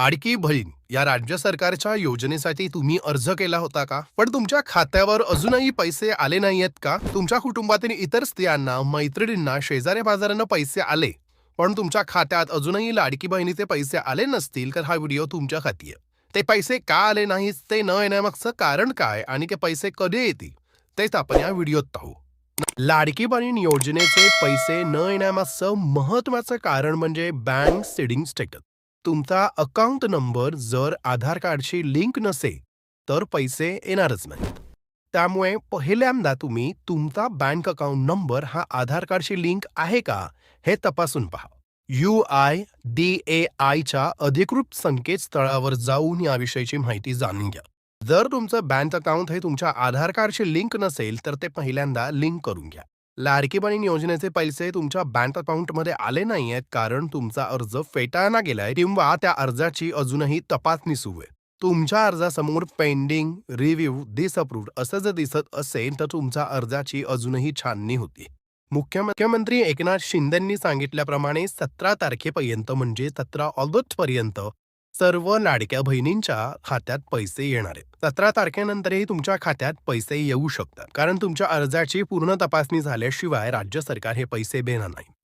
आडकी बहीण या राज्य सरकारच्या योजनेसाठी तुम्ही अर्ज केला होता का? पण तुमच्या खात्यावर अजूनही पैसे आले नाहीयेत का? तुमच्या कुटुंबातील इतर स्त्रियांना मैत्रिणींना शेजाऱ्या बाजारांना पैसे आले पण तुमच्या खात्यात अजूनही लाडकी बहिणीचे पैसे आले नसतील तर हा व्हिडिओ तुमच्या खाती ते पैसे का आले नाहीत ते न येण्यामागचं कारण काय आणि ते पैसे कधी येतील तेच आपण या व्हिडिओत पाहू. लाडकी बहीण योजनेचे पैसे न येण्यामागचं महत्वाचं कारण म्हणजे बँक सेडिंग स्टेटस. तुमचा अकाउंट नंबर जर आधार कार्डशी लिंक नसेल तर पैसे येणारच नाहीत. त्यामुळे पहिल्यांदा तुम्ही तुमचा बँक अकाउंट नंबर हा आधार कार्डशी लिंक आहे का हे तपासून पहा. यू आय डी ए आयच्या अधिकृत संकेतस्थळावर जाऊन याविषयीची माहिती जाणून घ्या. जर तुमचं बँक अकाउंट हे तुमच्या आधार कार्डशी लिंक नसेल तर ते पहिल्यांदा लिंक करून घ्या. लाडकी बहीण योजनेचे पैसे तुमच्या बँक अकाउंटमध्ये आले नाहीयेत कारण तुमचा अर्ज फेटाळला गेलाय. किंवा त्या अर्जाची अजूनही तपासणी सुरू आहे. तुमच्या अर्जासमोर पेंडिंग रिव्ह्यू डिसअप्रूव्ड असं जर दिसत असेल तर तुमच्या अर्जाची अजूनही छाननी होती. मुख्य मुख्यमंत्री एकनाथ शिंदेंनी सांगितल्याप्रमाणे सतरा तारखेपर्यंत म्हणजे सतरा ऑगस्ट पर्यंत सर्व लाडक्या बहिणींच्या खात्यात पैसे येणार आहेत. सतरा तारखेनंतरही तुमच्या खात्यात पैसे येऊ शकतात. कारण तुमच्या अर्जाची पूर्ण तपासणी झाल्याशिवाय राज्य सरकार हे पैसे देणार नाही.